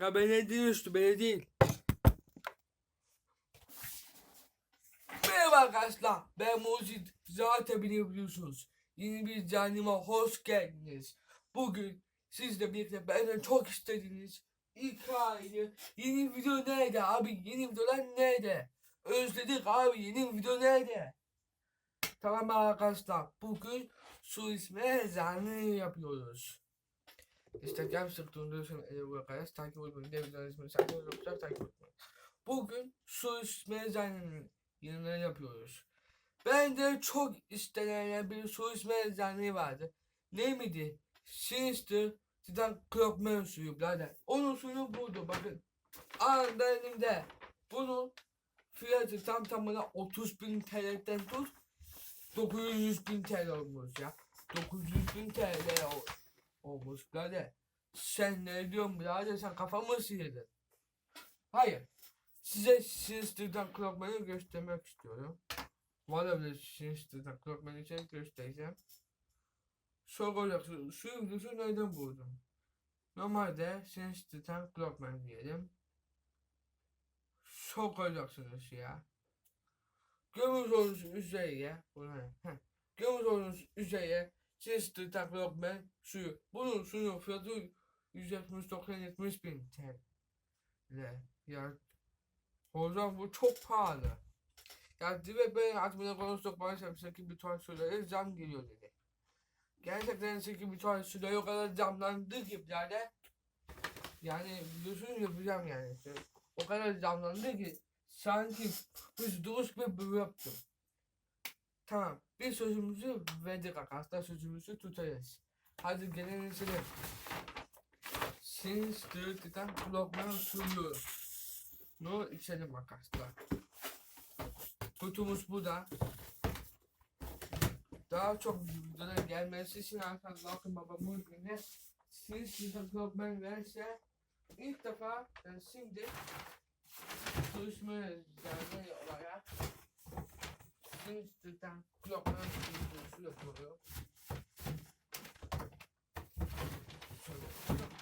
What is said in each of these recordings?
Ya belediye üstü belediye. Merhaba arkadaşlar. Ben Mucit. Zaten biliyorsunuz. Yeni bir canlıma hoş geldiniz. Bugün sizle birlikte benden çok istediğiniz hikaye. Yeni video nerede abi? Yeni videolar nerede? Özledik abi. Yeni video nerede? Tamam arkadaşlar. Bugün su içme zanı yapıyoruz. Instagram sıktığında ele bakarak takip etmeyi de videonun ismini sakın unutmayın takip etmeyin. Bugün su içme zanının yanına yapıyoruz. Ben de çok istenen bir su içme zanı vardı. Ne miydi? Sinister Titan Clockman suyu birader. Onun suyunu buldu bakın. Anında elimde. Bunun fiyatı tam tamına 30 bin TL'den tut 900 bin TL olmuş ya. 900 bin TL olmuş birader. Sen ne diyorsun birader sen kafamı sıyırdın. Hayır. Size Sinister'dan Clockman'ı göstermek istiyorum. Valla bile Sinister'dan Clockman'ı için göstereceğim. Soracaksın şu videosu nereden buldun? Normalde Sinister'dan Clockman diyelim. Sokacaksınız ya. Gömüş olmuş üzerine, buna? Heh. Gömüş olmuş üzerine Chester Taklockman suyu. Bunun suyun fiyatı 170-70 bin TL. Ya hocam bu çok pahalı. Ya direkt ben atmaya konuştuk maalesef ki bir ton süreye zam geliyor dedi. Gerçekten ki bir ton süreye o kadar zamlandı ki yani. Yani biliyorsunuz yapacağım yani. O kadar zamlandı ki sanki biz duruş gibi bıraktım. Tamam. Bir sözümüzü verdik arkadaşlar. Sözümüzü tutarız. Hadi gelin içelim. Since the Titan Clockman suyu. No içelim arkadaşlar. Kutumuz bu da. Daha çok videolar gelmesi için arkadaşlar bakın babamın günü. Since Titan Clockman verse ilk defa yani şimdi derneği olarak Sinstır'dan kulaklarına videosu yapıyorum. Şöyle yapıyorum.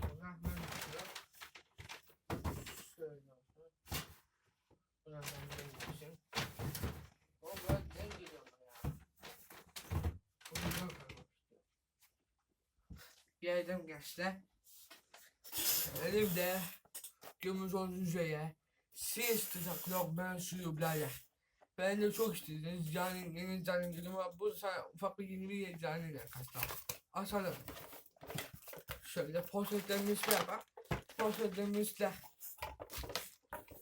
Sonra böyle yapıyorum. Şöyle olsun. Böyle geçeyim. Oğlum ben geliyor bana ya? Bunu ben koymak istiyorum. Geldim gençler. Elimde Gömüş onun üzerine ses tutaklar ben suyu birader. Ben de çok istediniz yani yeni canım dedim ama bu sana ufak bir yeni bir canım arkadaşlar. Açalım. Şöyle poşetlerimizle bak. Poşetlerimizle.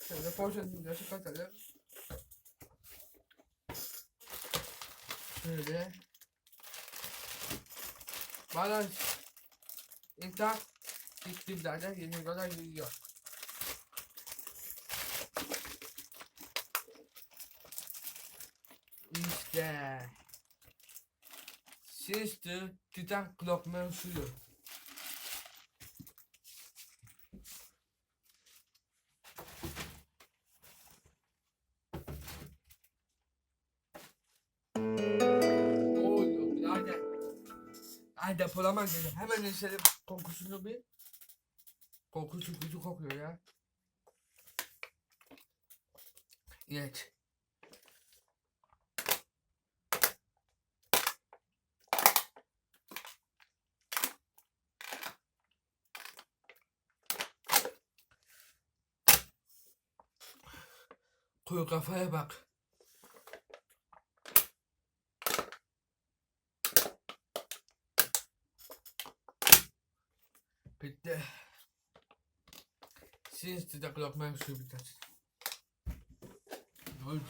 Şöyle poşetimizi katalım. Şöyle. İnter gitti birader yeni kadar gidiyor. İşte. Sister Titan Clockman suyu. Ay depolamam dedi. Hemen içelim kokusunu bir. Kokusu kötü kokuyor ya. Evet. Koyu kafaya bak. Bitti. Siz de kulakmayın suyu biter. Ne oldu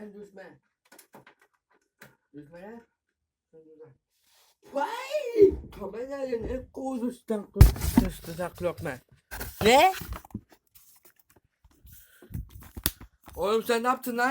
Sen düşme. Düşme lan. Sen düşme. Vay! Kamerayı ne koyduştan kıstı lokma. Ne? Oğlum sen ne yaptın lan?